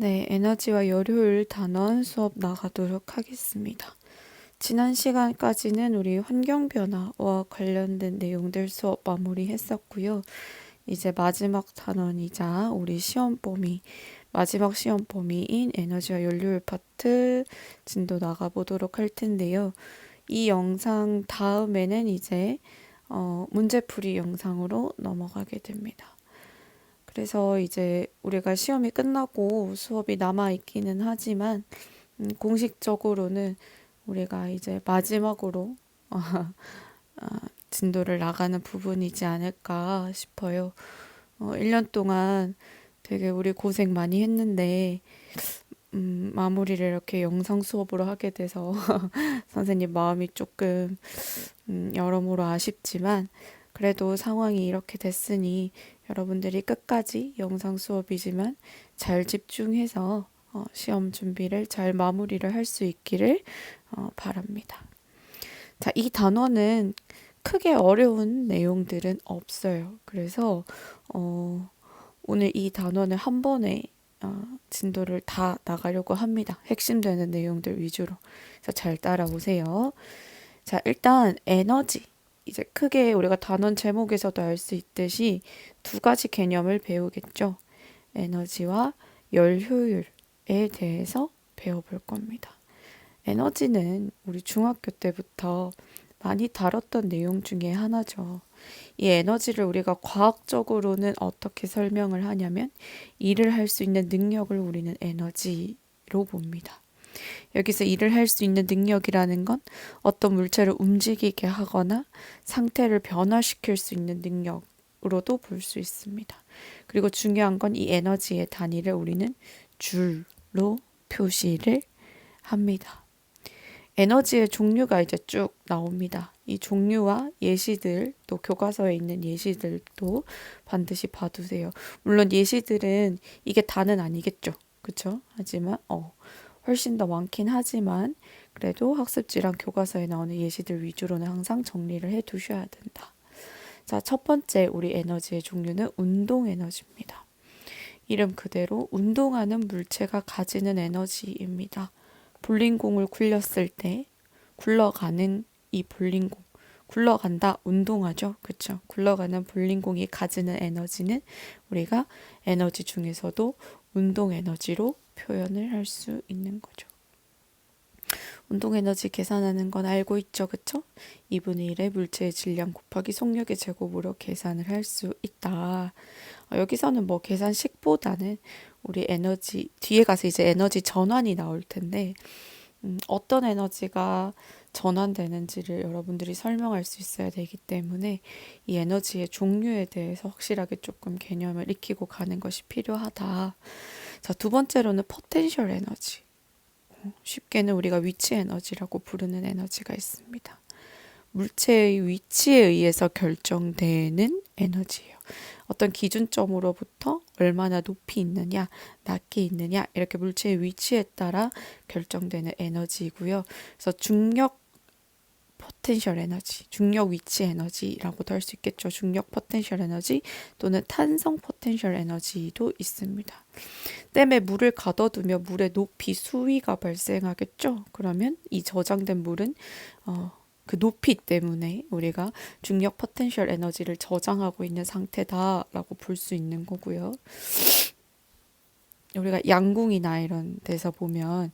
네, 에너지와 열효율 단원 수업 나가도록 하겠습니다. 지난 시간까지는 우리 환경 변화와 관련된 내용들 수업 마무리했었고요. 이제 마지막 단원이자 우리 시험 범위, 마지막 시험 범위인 에너지와 연료율 파트 진도 나가보도록 할 텐데요. 이 영상 다음에는 이제 어, 문제풀이 영상으로 넘어가게 됩니다. 그래서 이제 우리가 시험이 끝나고 수업이 남아 있기는 하지만 음, 공식적으로는 우리가 이제 마지막으로 어, 어, 진도를 나가는 부분이지 않을까 싶어요. 어, 1년 동안 되게 우리 고생 많이 했는데 음, 마무리를 이렇게 영상 수업으로 하게 돼서 선생님 마음이 조금 음, 여러모로 아쉽지만 그래도 상황이 이렇게 됐으니 여러분들이 끝까지 영상 수업이지만 잘 집중해서 어, 시험 준비를 잘 마무리를 할 수 있기를 어, 바랍니다. 자, 이 단원은 크게 어려운 내용들은 없어요. 그래서 어, 오늘 이 단원을 한 번에 어, 진도를 다 나가려고 합니다. 핵심되는 내용들 위주로. 그래서 잘 따라오세요. 자, 일단 에너지. 이제 크게 우리가 단원 제목에서도 알 수 있듯이 두 가지 개념을 배우겠죠. 에너지와 열 효율에 대해서 배워볼 겁니다. 에너지는 우리 중학교 때부터 많이 다뤘던 내용 중에 하나죠. 이 에너지를 우리가 과학적으로는 어떻게 설명을 하냐면 일을 할 수 있는 능력을 우리는 에너지로 봅니다. 여기서 일을 할 수 있는 능력이라는 건 어떤 물체를 움직이게 하거나 상태를 변화시킬 수 있는 능력으로도 볼 수 있습니다. 그리고 중요한 건 이 에너지의 단위를 우리는 줄로 표시를 합니다. 에너지의 종류가 이제 쭉 나옵니다. 이 종류와 예시들 또 교과서에 있는 예시들도 반드시 봐두세요. 물론 예시들은 이게 다는 아니겠죠. 그쵸? 하지만 어 훨씬 더 많긴 하지만 그래도 학습지랑 교과서에 나오는 예시들 위주로는 항상 정리를 해 두셔야 된다. 자, 첫 번째 우리 에너지의 종류는 운동 에너지입니다. 이름 그대로 운동하는 물체가 가지는 에너지입니다. 볼링공을 굴렸을 때 굴러가는 이 볼링공 굴러간다 운동하죠 그쵸 굴러가는 볼링공이 가지는 에너지는 우리가 에너지 중에서도 운동 에너지로 표현을 할 수 있는 거죠. 운동 에너지 계산하는 건 알고 있죠 그쵸? 2분의 1의 물체의 질량 곱하기 속력의 제곱으로 계산을 할 수 있다. 어, 여기서는 뭐 계산식보다는 우리 에너지 뒤에 가서 이제 에너지 전환이 나올 텐데 음, 어떤 에너지가 전환되는지를 여러분들이 설명할 수 있어야 되기 때문에 이 에너지의 종류에 대해서 확실하게 조금 개념을 익히고 가는 것이 필요하다. 자, 두 번째로는 포텐셜 에너지. 어, 쉽게는 우리가 위치 에너지라고 부르는 에너지가 있습니다. 물체의 위치에 의해서 결정되는 에너지예요. 어떤 기준점으로부터 얼마나 높이 있느냐, 낮게 있느냐, 이렇게 물체의 위치에 따라 결정되는 에너지이고요. 그래서 중력 포텐셜 에너지, 중력 위치 에너지라고도 할 수 있겠죠. 중력 포텐셜 에너지 또는 탄성 포텐셜 에너지도 있습니다. 댐에 물을 가둬두면 물의 높이 수위가 발생하겠죠. 그러면 이 저장된 물은 어, 그 높이 때문에 우리가 중력 포텐셜 에너지를 저장하고 있는 상태다라고 볼 수 있는 거고요. 우리가 양궁이나 이런 데서 보면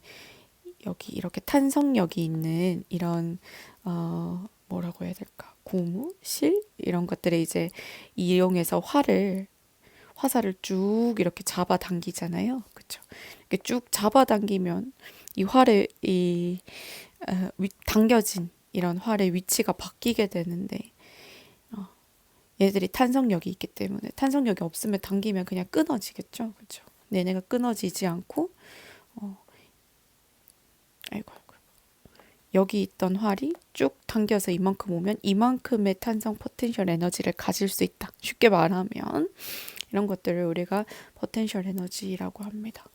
여기 이렇게 탄성력이 있는 이런 어 뭐라고 해야 될까 고무, 실 이런 것들을 이제 이용해서 활을 화살을 쭉 이렇게 잡아 당기잖아요. 그렇죠? 이렇게 쭉 잡아 당기면 이 활의 이 어, 당겨진 이런 활의 위치가 바뀌게 되는데 어, 얘들이 탄성력이 있기 때문에 탄성력이 없으면 당기면 그냥 끊어지겠죠. 그렇죠? 얘네가 끊어지지 않고 어, 아이고, 아이고 여기 있던 활이 쭉 당겨서 이만큼 오면 이만큼의 탄성 포텐셜 에너지를 가질 수 있다. 쉽게 말하면 이런 것들을 우리가 포텐셜 에너지라고 합니다.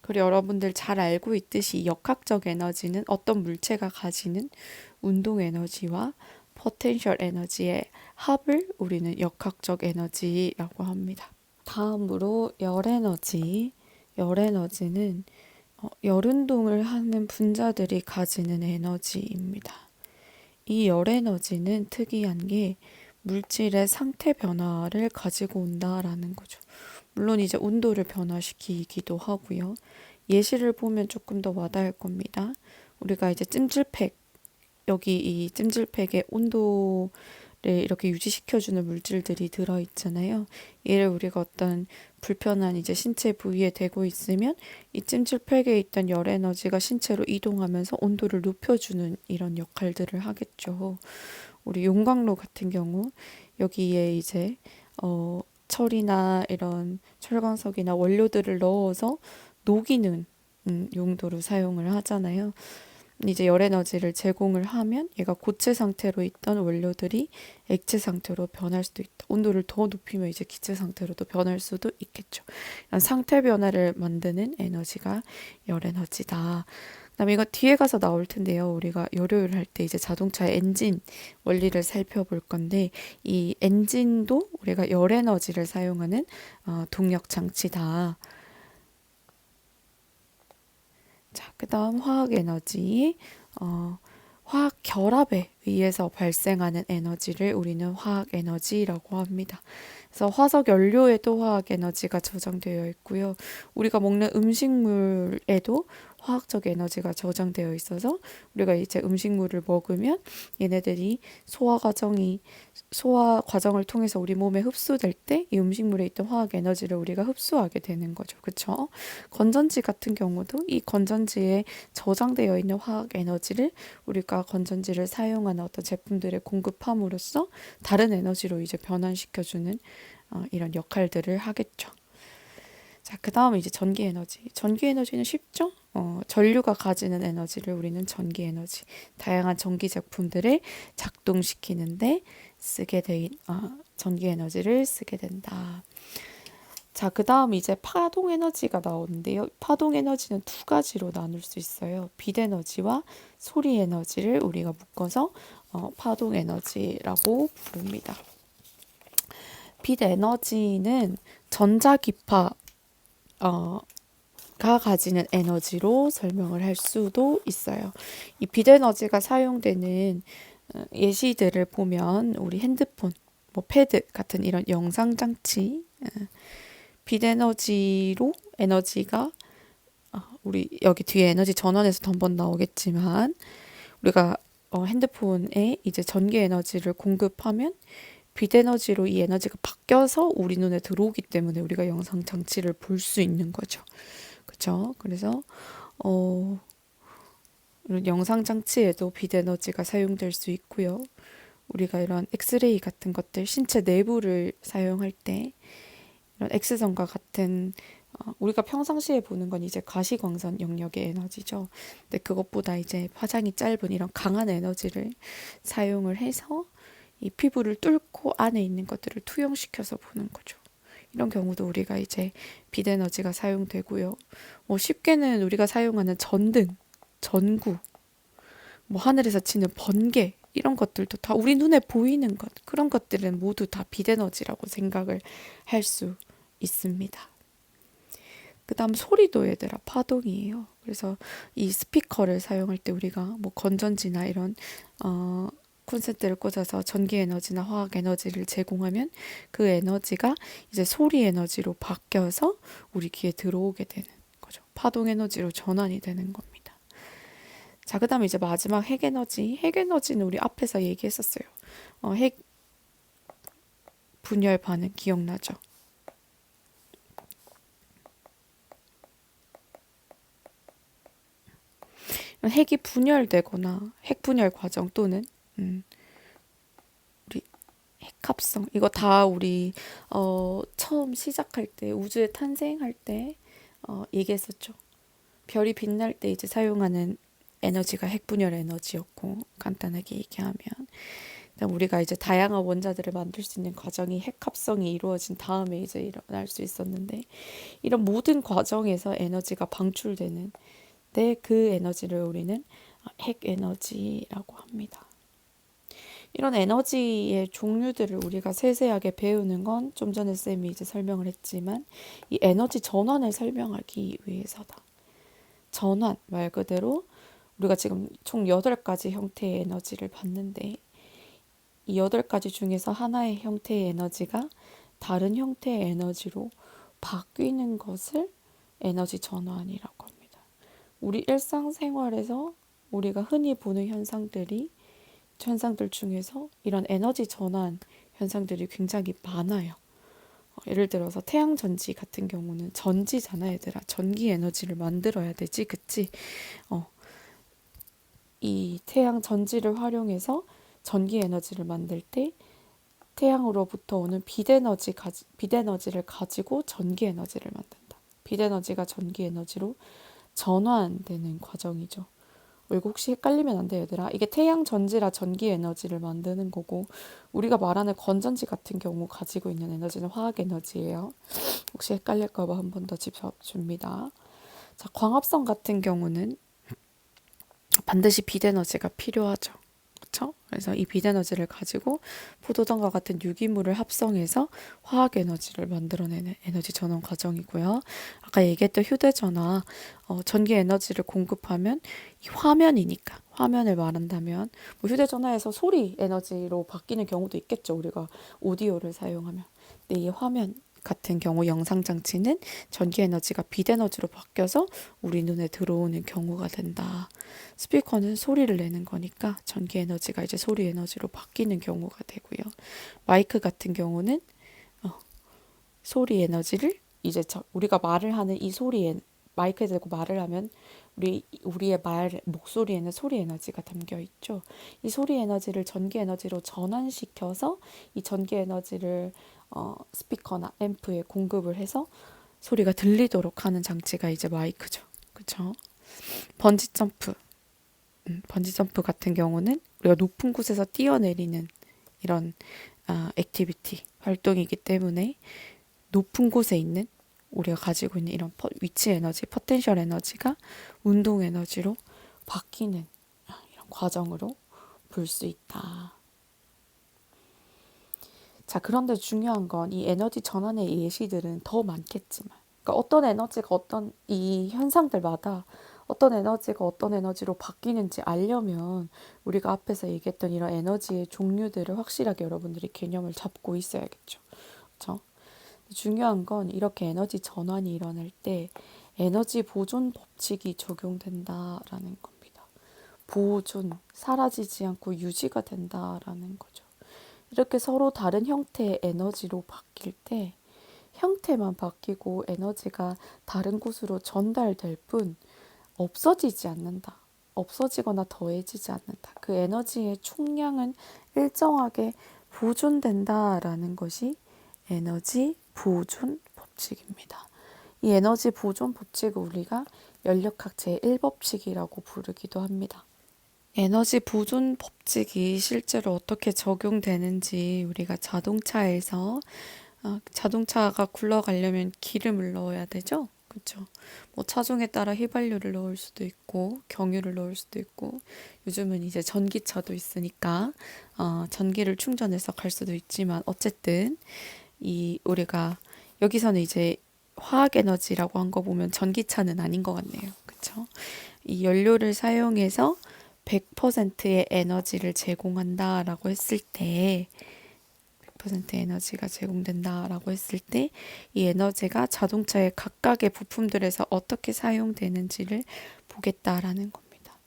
그리고 여러분들 잘 알고 있듯이 역학적 에너지는 어떤 물체가 가지는 운동 에너지와 포텐셜 에너지의 합을 우리는 역학적 에너지라고 합니다. 다음으로 열 에너지. 열 에너지는 어, 열 운동을 하는 분자들이 가지는 에너지입니다. 이 열 에너지는 특이한 게 물질의 상태 변화를 가지고 온다라는 거죠. 물론 이제 온도를 변화시키기도 하고요. 예시를 보면 조금 더 와닿을 겁니다. 우리가 이제 찜질팩 여기 이 찜질팩의 온도를 이렇게 유지시켜주는 물질들이 들어 있잖아요. 얘를 우리가 어떤 불편한 이제 신체 부위에 대고 있으면 이 찜질팩에 있던 열 에너지가 신체로 이동하면서 온도를 높여주는 이런 역할들을 하겠죠. 우리 용광로 같은 경우 여기에 이제 어 철이나 이런 철광석이나 원료들을 넣어서 녹이는 음, 용도로 사용을 하잖아요. 이제 열 에너지를 제공을 하면 얘가 고체 상태로 있던 원료들이 액체 상태로 변할 수도 있다. 온도를 더 높이면 이제 기체 상태로도 변할 수도 있겠죠. 상태 변화를 만드는 에너지가 열 에너지다. 그다음에 이거 뒤에 가서 나올 텐데요. 우리가 열효율 할 때 이제 자동차의 엔진 원리를 살펴볼 건데 이 엔진도 우리가 열 에너지를 사용하는 어, 동력 장치다. 자, 그 다음 화학 에너지. 어, 화학 결합에 의해서 발생하는 에너지를 우리는 화학 에너지라고 합니다. 그래서 화석 연료에도 화학 에너지가 저장되어 있고요. 우리가 먹는 음식물에도 화학적 에너지가 저장되어 있어서 우리가 이제 음식물을 먹으면 얘네들이 소화 과정이 소화 과정을 통해서 우리 몸에 흡수될 때 이 음식물에 있던 화학 에너지를 우리가 흡수하게 되는 거죠. 그렇죠? 건전지 같은 경우도 이 건전지에 저장되어 있는 화학 에너지를 우리가 건전지를 사용하는 어떤 제품들에 공급함으로써 다른 에너지로 이제 변환시켜 주는 어, 이런 역할들을 하겠죠. 자, 그 다음에 이제 전기 에너지. 전기 에너지는 쉽죠? 어, 전류가 가지는 에너지를 우리는 전기 에너지. 다양한 전기 제품들을 작동시키는데 쓰게 된, 어, 전기 에너지를 쓰게 된다. 자, 그 다음 이제 파동 에너지가 나오는데요. 파동 에너지는 두 가지로 나눌 수 있어요. 빛 에너지와 소리 에너지를 우리가 묶어서 어, 파동 에너지라고 부릅니다. 빛 에너지는 전자기파 어, 가 가지는 에너지로 설명을 할 수도 있어요. 이 빛에너지가 사용되는 어, 예시들을 보면 우리 핸드폰, 뭐 패드 같은 이런 영상 장치, 어, 빛에너지로 에너지가 어, 우리 여기 뒤에 에너지 전원에서 한번 나오겠지만 우리가 핸드폰에 이제 전기 에너지를 공급하면 빛 에너지로 이 에너지가 바뀌어서 우리 눈에 들어오기 때문에 우리가 영상 장치를 볼 수 있는 거죠. 그렇죠? 그래서 어 이런 영상 장치에도 빛 에너지가 사용될 수 있고요. 우리가 이런 엑스레이 같은 것들 신체 내부를 사용할 때 이런 엑스선과 같은 어, 우리가 평상시에 보는 건 이제 가시광선 영역의 에너지죠. 근데 그것보다 이제 파장이 짧은 이런 강한 에너지를 사용을 해서 이 피부를 뚫고 안에 있는 것들을 투영시켜서 보는 거죠. 이런 경우도 우리가 이제 빛 에너지가 사용되고요. 뭐 쉽게는 우리가 사용하는 전등, 전구, 뭐 하늘에서 치는 번개 이런 것들도 다 우리 눈에 보이는 것 그런 것들은 모두 다 빛 에너지라고 생각을 할 수 있습니다. 그다음 소리도 얘들아 파동이에요. 그래서 이 스피커를 사용할 때 우리가 뭐 건전지나 이런 어 콘센트를 꽂아서 전기 에너지나 화학 에너지를 제공하면 그 에너지가 이제 소리 에너지로 바뀌어서 우리 귀에 들어오게 되는 거죠. 파동 에너지로 전환이 되는 겁니다. 자, 그 다음에 이제 마지막 핵 에너지. 핵 에너지는 우리 앞에서 얘기했었어요. 어, 핵 분열 반응 기억나죠? 핵이 분열되거나 핵 분열 과정 또는 음. 우리 핵합성 이거 다 우리 어 처음 시작할 때 우주에 탄생할 때 어, 얘기했었죠. 별이 빛날 때 이제 사용하는 에너지가 핵분열 에너지였고 간단하게 얘기하면 우리가 이제 다양한 원자들을 만들 수 있는 과정이 핵합성이 이루어진 다음에 이제 일어날 수 있었는데 이런 모든 과정에서 에너지가 방출되는 때그 에너지를 우리는 핵 에너지라고 합니다. 이런 에너지의 종류들을 우리가 세세하게 배우는 건 좀 전에 쌤이 이제 설명을 했지만 이 에너지 전환을 설명하기 위해서다. 전환 말 그대로 우리가 지금 총 8가지 형태의 에너지를 봤는데 이 8가지 중에서 하나의 형태의 에너지가 다른 형태의 에너지로 바뀌는 것을 에너지 전환이라고 합니다. 우리 일상생활에서 우리가 흔히 보는 현상들이 현상들 중에서 이런 에너지 전환 현상들이 굉장히 많아요. 어, 예를 들어서 태양 전지 같은 경우는 전지잖아, 얘들아. 전기 에너지를 만들어야 되지, 그치? 어, 이 태양 전지를 활용해서 전기 에너지를 만들 때 태양으로부터 오는 빛에너지 가지, 빛에너지를 가지고 전기 에너지를 만든다. 빛에너지가 전기 에너지로 전환되는 과정이죠. 이거 혹시 헷갈리면 안 돼요, 얘들아. 이게 태양 전지라 전기 에너지를 만드는 거고, 우리가 말하는 건전지 같은 경우 가지고 있는 에너지는 화학 에너지예요. 혹시 헷갈릴까봐 한 번 더 짚어줍니다. 자, 광합성 같은 경우는 반드시 빛 에너지가 필요하죠. 그래서 이 빛 에너지를 가지고 포도당과 같은 유기물을 합성해서 화학 에너지를 만들어내는 에너지 전원 과정이고요. 아까 얘기했던 휴대전화 어, 전기 에너지를 공급하면 이 화면이니까 화면을 말한다면 뭐 휴대전화에서 소리 에너지로 바뀌는 경우도 있겠죠. 우리가 오디오를 사용하면. 근데 이 화면 같은 경우 영상 장치는 전기 에너지가 빛 에너지로 바뀌어서 우리 눈에 들어오는 경우가 된다. 스피커는 소리를 내는 거니까 전기 에너지가 이제 소리 에너지로 바뀌는 경우가 되고요. 마이크 같은 경우는 어, 소리 에너지를 이제 저, 우리가 말을 하는 이 소리에 마이크에 대고 말을 하면 우리 우리의 말 목소리에는 소리 에너지가 담겨 있죠. 이 소리 에너지를 전기 에너지로 전환시켜서 이 전기 에너지를 어, 스피커나 앰프에 공급을 해서 소리가 들리도록 하는 장치가 이제 마이크죠. 그렇죠? 번지 점프. 음, 번지 점프 같은 경우는 우리가 높은 곳에서 뛰어내리는 이런 아, 액티비티 활동이기 때문에 높은 곳에 있는 우리가 가지고 있는 이런 퍼, 위치 에너지, 포텐셜 에너지가 운동 에너지로 바뀌는 이런 과정으로 볼 수 있다. 자, 그런데 중요한 건 이 에너지 전환의 예시들은 더 많겠지만, 그러니까 어떤 에너지가 어떤 이 현상들마다 어떤 에너지가 어떤 에너지로 바뀌는지 알려면 우리가 앞에서 얘기했던 이런 에너지의 종류들을 확실하게 여러분들이 개념을 잡고 있어야겠죠. 그렇죠? 중요한 건 이렇게 에너지 전환이 일어날 때 에너지 보존 법칙이 적용된다라는 겁니다. 보존, 사라지지 않고 유지가 된다라는 거죠. 이렇게 서로 다른 형태의 에너지로 바뀔 때 형태만 바뀌고 에너지가 다른 곳으로 전달될 뿐 없어지지 않는다. 없어지거나 더해지지 않는다. 그 에너지의 총량은 일정하게 보존된다라는 것이 에너지 보존 법칙입니다. 이 에너지 보존 법칙을 우리가 연력학 제1법칙이라고 부르기도 합니다. 에너지 보존 법칙이 실제로 어떻게 적용되는지 우리가 자동차에서 어, 자동차가 굴러가려면 기름을 넣어야 되죠. 그렇죠. 뭐 차종에 따라 휘발유를 넣을 수도 있고 경유를 넣을 수도 있고 요즘은 이제 전기차도 있으니까 어, 전기를 충전해서 갈 수도 있지만 어쨌든 이 우리가 여기서는 이제 화학 에너지라고 한 거 보면 전기차는 아닌 것 같네요. 그렇죠? 이 연료를 사용해서 100%의 에너지를 제공한다라고 했을 때 100% 에너지가 제공된다라고 했을 때 이 에너지가 자동차의 각각의 부품들에서 어떻게 사용되는지를 보겠다라는 겁니다.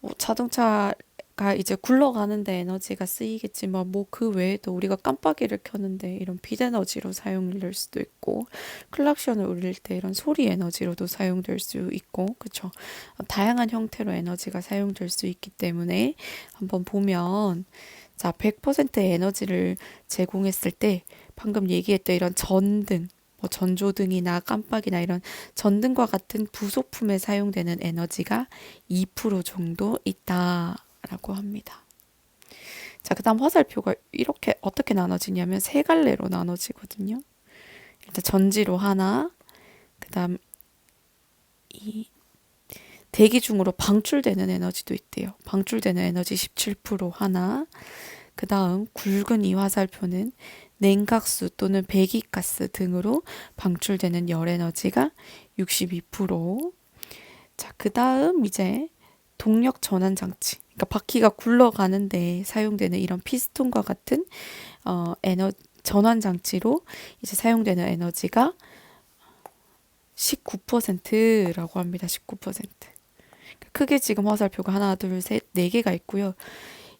뭐 자동차 가 이제 굴러가는데 에너지가 쓰이겠지만 뭐 그 외에도 우리가 깜빡이를 켜는데 이런 빛 에너지로 사용될 수도 있고 클락션을 울릴 때 이런 소리 에너지로도 사용될 수 있고 그쵸 다양한 형태로 에너지가 사용될 수 있기 때문에 한번 보면 자 100%의 에너지를 제공했을 때 방금 얘기했던 이런 전등 뭐 전조등이나 깜빡이나 이런 전등과 같은 부속품에 사용되는 에너지가 2% 정도 있다. 라고 합니다. 자, 그 다음 화살표가 이렇게 어떻게 나눠지냐면 세 갈래로 나눠지거든요. 일단 전지로 하나, 그 다음 이 대기 중으로 방출되는 에너지도 있대요. 방출되는 에너지 17% 하나, 그 다음 굵은 이 화살표는 냉각수 또는 배기가스 등으로 방출되는 열 에너지가 62%. 자, 그 다음 이제 동력 전환 장치. 그러니까 바퀴가 굴러가는데 사용되는 이런 피스톤과 같은 어, 에너 전환 장치로 이제 사용되는 에너지가 19%라고 합니다. 19%. 크게 지금 화살표가 하나, 둘, 셋, 네 개가 있고요.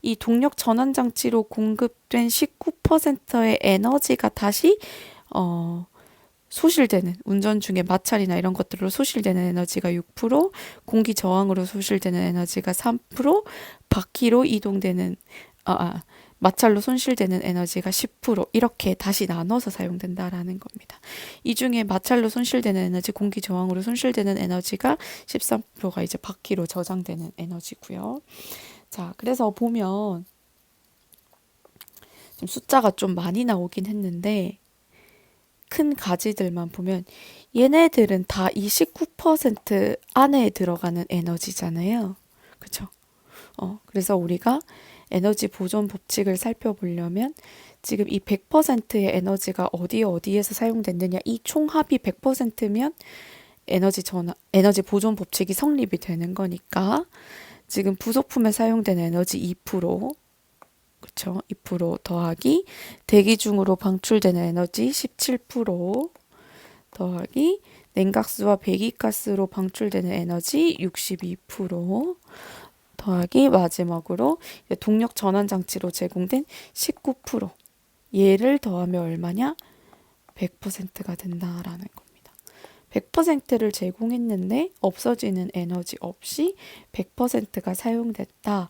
이 동력 전환 장치로 공급된 19%의 에너지가 다시 어 소실되는 운전 중에 마찰이나 이런 것들로 소실되는 에너지가 6%, 공기 저항으로 소실되는 에너지가 3%, 바퀴로 이동되는 아, 아 마찰로 손실되는 에너지가 10% 이렇게 다시 나눠서 사용된다라는 겁니다. 이 중에 마찰로 손실되는 에너지, 공기 저항으로 손실되는 에너지가 13%가 이제 바퀴로 저장되는 에너지고요. 자, 그래서 보면 좀 숫자가 좀 많이 나오긴 했는데 큰 가지들만 보면 얘네들은 다이19% 안에 들어가는 에너지잖아요. 그쵸? 어, 그래서 우리가 에너지 보존 법칙을 살펴보려면 지금 이 100%의 에너지가 어디 어디에서 사용됐느냐 이 총합이 100%면 에너지 전환 에너지 보존 법칙이 성립이 되는 거니까 지금 부속품에 사용된 에너지 2% 그렇죠? 2% 더하기 대기 중으로 방출되는 에너지 17% 더하기 냉각수와 배기가스로 방출되는 에너지 62% 더하기 마지막으로 동력 전환 장치로 제공된 19% 얘를 더하면 얼마냐? 100%가 된다라는 겁니다. 100%를 제공했는데 없어지는 에너지 없이 100%가 사용됐다.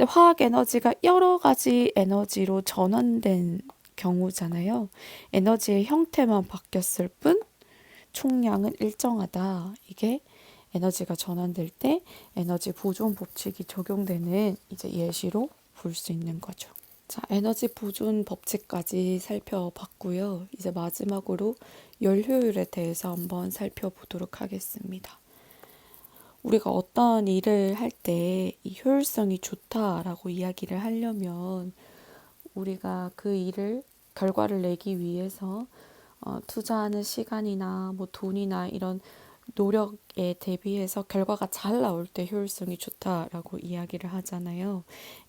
근데 화학 에너지가 여러 가지 에너지로 전환된 경우잖아요. 에너지의 형태만 바뀌었을 뿐 총량은 일정하다. 이게 에너지가 전환될 때 에너지 보존 법칙이 적용되는 이제 예시로 볼 수 있는 거죠. 자, 에너지 보존 법칙까지 살펴봤고요. 이제 마지막으로 열 효율에 대해서 한번 살펴보도록 하겠습니다. 우리가 어떤 일을 할 때 이 효율성이 좋다라고 이야기를 하려면 우리가 그 일을 결과를 내기 위해서 어, 투자하는 시간이나 뭐 돈이나 이런 노력에 대비해서 결과가 잘 나올 때 효율성이 좋다라고 이야기를 하잖아요.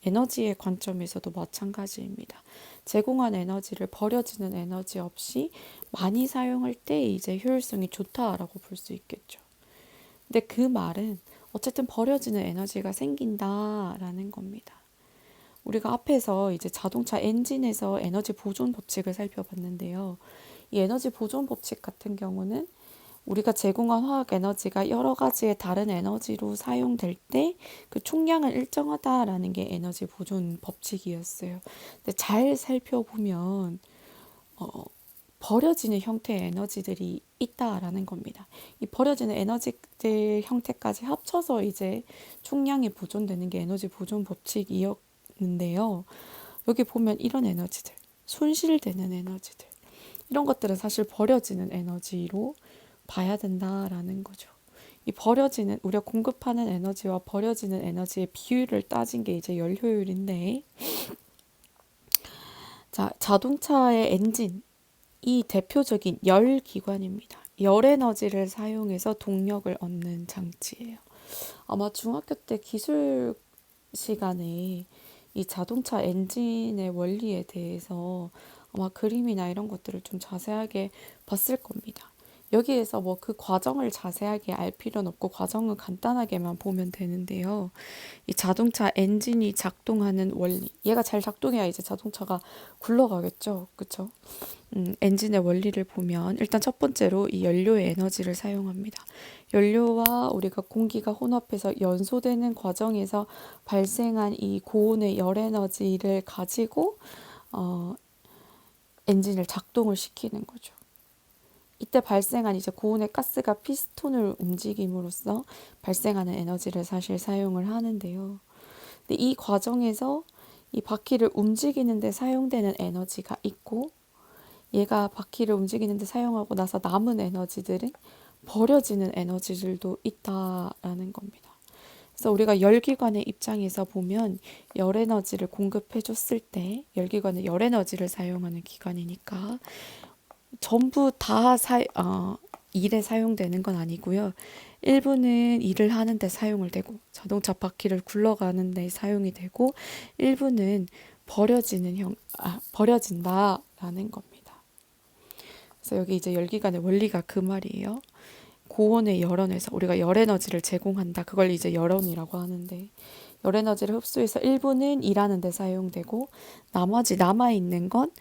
에너지의 관점에서도 마찬가지입니다. 제공한 에너지를 버려지는 에너지 없이 많이 사용할 때 이제 효율성이 좋다라고 볼 수 있겠죠. 근데 그 말은 어쨌든 버려지는 에너지가 생긴다라는 겁니다. 우리가 앞에서 이제 자동차 엔진에서 에너지 보존 법칙을 살펴봤는데요. 이 에너지 보존 법칙 같은 경우는 우리가 제공한 화학 에너지가 여러 가지의 다른 에너지로 사용될 때 그 총량은 일정하다라는 게 에너지 보존 법칙이었어요. 근데 잘 살펴보면 어, 버려지는 형태의 에너지들이 있다라는 겁니다. 이 버려지는 에너지들 형태까지 합쳐서 이제 총량이 보존되는 게 에너지 보존 법칙이었는데요. 여기 보면 이런 에너지들, 손실되는 에너지들, 이런 것들은 사실 버려지는 에너지로 봐야 된다라는 거죠. 이 버려지는 우리가 공급하는 에너지와 버려지는 에너지의 비율을 따진 게 이제 열 효율인데 자, 자동차의 엔진 이 대표적인 열 기관입니다. 열 에너지를 사용해서 동력을 얻는 장치예요. 아마 중학교 때 기술 시간에 이 자동차 엔진의 원리에 대해서 아마 그림이나 이런 것들을 좀 자세하게 봤을 겁니다. 여기에서 뭐 그 과정을 자세하게 알 필요는 없고 과정은 간단하게만 보면 되는데요. 이 자동차 엔진이 작동하는 원리. 얘가 잘 작동해야 이제 자동차가 굴러가겠죠. 그쵸? 음, 엔진의 원리를 보면 일단 첫 번째로 이 연료의 에너지를 사용합니다. 연료와 우리가 공기가 혼합해서 연소되는 과정에서 발생한 이 고온의 열 에너지를 가지고 어, 엔진을 작동을 시키는 거죠. 이때 발생한 이제 고온의 가스가 피스톤을 움직임으로써 발생하는 에너지를 사실 사용을 하는데요. 근데 이 과정에서 이 바퀴를 움직이는데 사용되는 에너지가 있고 얘가 바퀴를 움직이는데 사용하고 나서 남은 에너지들은 버려지는 에너지들도 있다라는 겁니다. 그래서 우리가 열기관의 입장에서 보면 열 에너지를 공급해 줬을 때 열기관은 열 에너지를 사용하는 기관이니까 전부 다 사, 어, 일에 사용되는 건 아니고요. 일부는 일을 하는데 사용을 되고 자동차 바퀴를 굴러가는 데 사용이 되고 일부는 버려지는 형, 아, 버려진다라는 겁니다. 그래서 여기 이제 열기관의 원리가 그 말이에요. 고온의 열원에서 우리가 열 에너지를 제공한다. 그걸 이제 열원이라고 하는데 열 에너지를 흡수해서 일부는 일하는 데 사용되고 나머지 남아 있는 건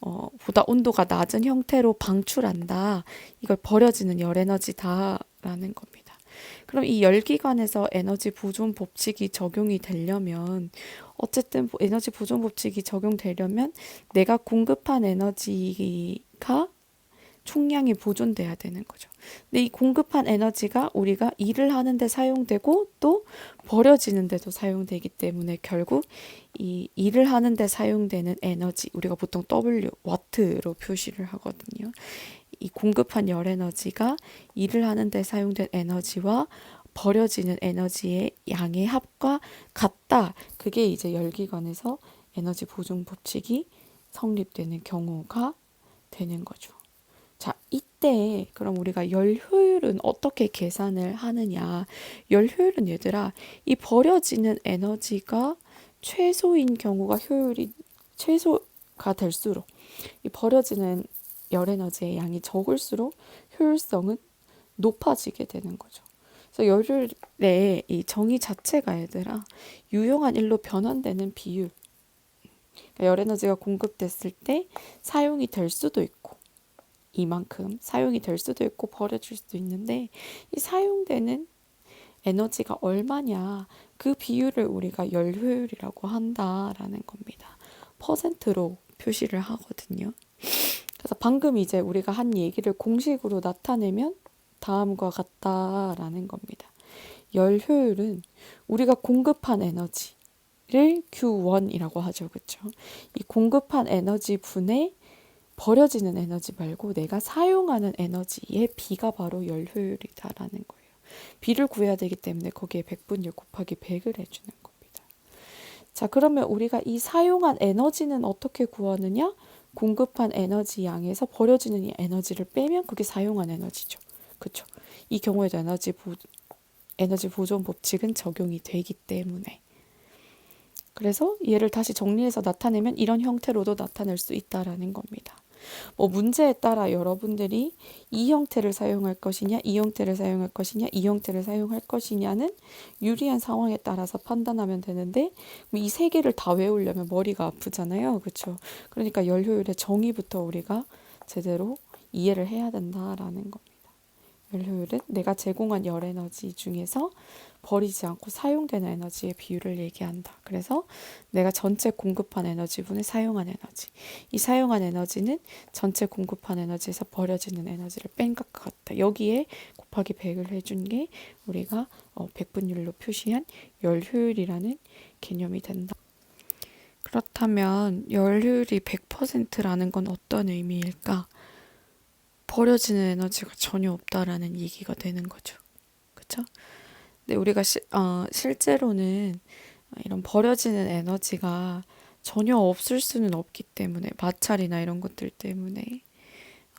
어, 보다 온도가 낮은 형태로 방출한다. 이걸 버려지는 열 에너지다라는 겁니다. 그럼 이 열기관에서 에너지 보존 법칙이 적용이 되려면 어쨌든 에너지 보존 법칙이 적용되려면 내가 공급한 에너지가 총량이 보존돼야 되는 거죠. 근데 이 공급한 에너지가 우리가 일을 하는데 사용되고 또 버려지는데도 사용되기 때문에 결국 이 일을 하는데 사용되는 에너지 우리가 보통 W 와트로 표시를 하거든요. 이 공급한 열 에너지가 일을 하는데 사용된 에너지와 버려지는 에너지의 양의 합과 같다. 그게 이제 열기관에서 에너지 보존 법칙이 성립되는 경우가 되는 거죠. 자, 이때 그럼 우리가 열 효율은 어떻게 계산을 하느냐? 열 효율은 얘들아, 이 버려지는 에너지가 최소인 경우가 효율이 최소가 될수록 이 버려지는 열 에너지의 양이 적을수록 효율성은 높아지게 되는 거죠. 그래서 열효율의 이 정의 자체가 얘들아 유용한 일로 변환되는 비율. 그러니까 열 에너지가 공급됐을 때 사용이 될 수도 있고 이만큼 사용이 될 수도 있고 버려질 수도 있는데 이 사용되는 에너지가 얼마냐 그 비율을 우리가 열 효율이라고 한다라는 겁니다. 퍼센트로 표시를 하거든요. 그래서 방금 이제 우리가 한 얘기를 공식으로 나타내면 다음과 같다라는 겁니다. 열 효율은 우리가 공급한 에너지를 Q1이라고 하죠. 그렇죠? 이 공급한 에너지 분의 버려지는 에너지 말고 내가 사용하는 에너지의 비가 바로 열 효율이다라는 거예요. 비를 구해야 되기 때문에 거기에 100분율 곱하기 100을 해주는 겁니다. 자, 그러면 우리가 이 사용한 에너지는 어떻게 구하느냐? 공급한 에너지 양에서 버려지는 이 에너지를 빼면 그게 사용한 에너지죠. 그렇죠? 이 경우에도 에너지 보, 에너지 보존 법칙은 적용이 되기 때문에 그래서 얘를 다시 정리해서 나타내면 이런 형태로도 나타낼 수 있다라는 겁니다. 뭐 문제에 따라 여러분들이 이 형태를 사용할 것이냐, 이 형태를 사용할 것이냐, 이 형태를 사용할 것이냐는 유리한 상황에 따라서 판단하면 되는데 이 세 개를 다 외우려면 머리가 아프잖아요. 그렇죠? 그러니까 열 효율의 정의부터 우리가 제대로 이해를 해야 된다라는 겁니다. 열 효율은 내가 제공한 열 에너지 중에서 버리지 않고 사용되는 에너지의 비율을 얘기한다. 그래서 내가 전체 공급한 에너지분의 사용한 에너지. 이 사용한 에너지는 전체 공급한 에너지에서 버려지는 에너지를 뺀 것과 같다. 여기에 곱하기 100을 해준 게 우리가 어, 백분율로 표시한 열 효율이라는 개념이 된다. 그렇다면 열 효율이 100%라는 건 어떤 의미일까? 버려지는 에너지가 전혀 없다라는 얘기가 되는 거죠. 그렇죠? 근데 우리가 시, 어, 실제로는 이런 버려지는 에너지가 전혀 없을 수는 없기 때문에 마찰이나 이런 것들 때문에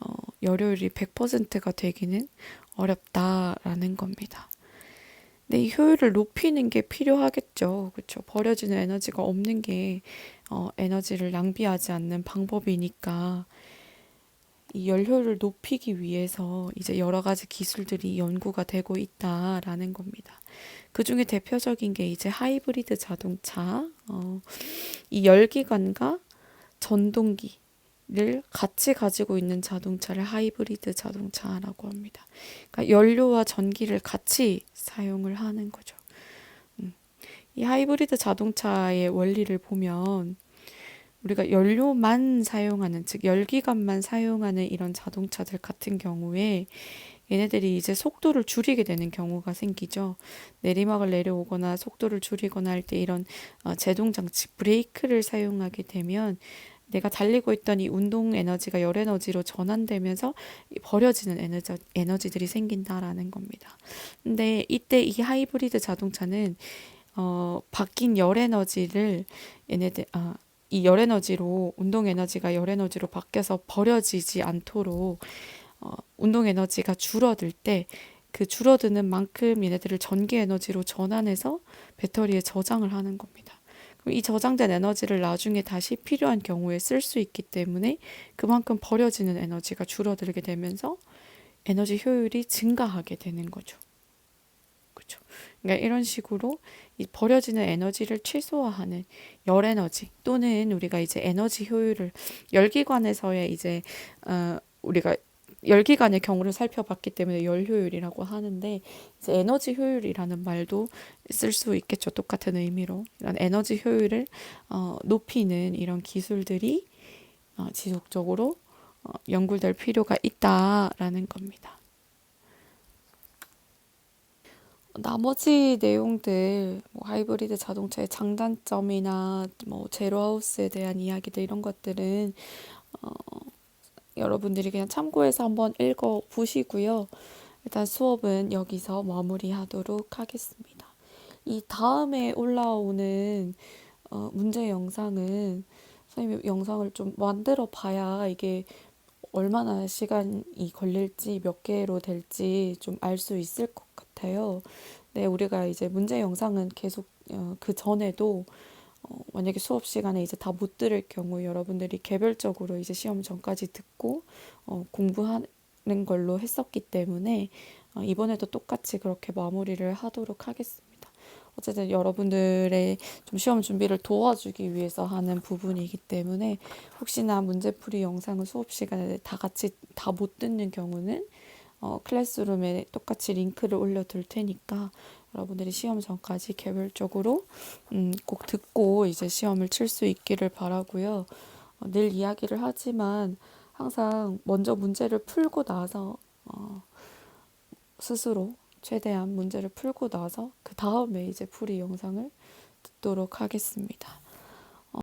어, 열효율이 100%가 되기는 어렵다라는 겁니다. 근데 이 효율을 높이는 게 필요하겠죠. 그렇죠? 버려지는 에너지가 없는 게 어, 에너지를 낭비하지 않는 방법이니까 이 열효를 높이기 위해서 이제 여러 가지 기술들이 연구가 되고 있다라는 겁니다. 그 중에 대표적인 게 이제 하이브리드 자동차, 어, 이 열기관과 전동기 를 같이 가지고 있는 자동차를 하이브리드 자동차라고 합니다. 그러니까 연료와 전기를 같이 사용을 하는 거죠. 음. 이 하이브리드 자동차의 원리를 보면 우리가 연료만 사용하는 즉 열기관만 사용하는 이런 자동차들 같은 경우에 얘네들이 이제 속도를 줄이게 되는 경우가 생기죠. 내리막을 내려오거나 속도를 줄이거나 할 때 이런 어, 제동 장치 브레이크를 사용하게 되면 내가 달리고 있던 이 운동 에너지가 열 에너지로 전환되면서 이 버려지는 에너지, 에너지들이 생긴다라는 겁니다. 근데 이때 이 하이브리드 자동차는 어, 바뀐 열 에너지를 얘네들 아, 이 열 에너지로 운동 에너지가 열 에너지로 바뀌어서 버려지지 않도록 어, 운동 에너지가 줄어들 때 그 줄어드는 만큼 얘네들을 전기 에너지로 전환해서 배터리에 저장을 하는 겁니다. 그럼 이 저장된 에너지를 나중에 다시 필요한 경우에 쓸 수 있기 때문에 그만큼 버려지는 에너지가 줄어들게 되면서 에너지 효율이 증가하게 되는 거죠. 그렇죠. 그러니까 이런 식으로 이 버려지는 에너지를 최소화하는 열 에너지 또는 우리가 이제 에너지 효율을 열기관에서의 이제 어 우리가 열기관의 경우를 살펴봤기 때문에 열 효율이라고 하는데 이제 에너지 효율이라는 말도 쓸 수 있겠죠. 똑같은 의미로 이런 에너지 효율을 어, 높이는 이런 기술들이 어, 지속적으로 어, 연구될 필요가 있다라는 겁니다. 나머지 내용들 뭐 하이브리드 자동차의 장단점이나 뭐 제로하우스에 대한 이야기들 이런 것들은 어, 여러분들이 그냥 참고해서 한번 읽어 보시고요. 일단 수업은 여기서 마무리하도록 하겠습니다. 이 다음에 올라오는 어, 문제 영상은 선생님 영상을 좀 만들어 봐야 이게 얼마나 시간이 걸릴지 몇 개로 될지 좀 알 수 있을 것 같아요. 네, 우리가 이제 문제 영상은 계속 어, 그 전에도 어, 만약에 수업 시간에 이제 다 못 들을 경우 여러분들이 개별적으로 이제 시험 전까지 듣고 어, 공부하는 걸로 했었기 때문에 어, 이번에도 똑같이 그렇게 마무리를 하도록 하겠습니다. 어쨌든 여러분들의 좀 시험 준비를 도와주기 위해서 하는 부분이기 때문에 혹시나 문제풀이 영상을 수업 시간에 다 같이 다 못 듣는 경우는 어, 클래스룸에 똑같이 링크를 올려둘 테니까 여러분들이 시험 전까지 개별적으로 음, 꼭 듣고 이제 시험을 칠 수 있기를 바라고요. 어, 늘 이야기를 하지만 항상 먼저 문제를 풀고 나서 어, 스스로 최대한 문제를 풀고 나서 그 다음에 이제 풀이 영상을 듣도록 하겠습니다.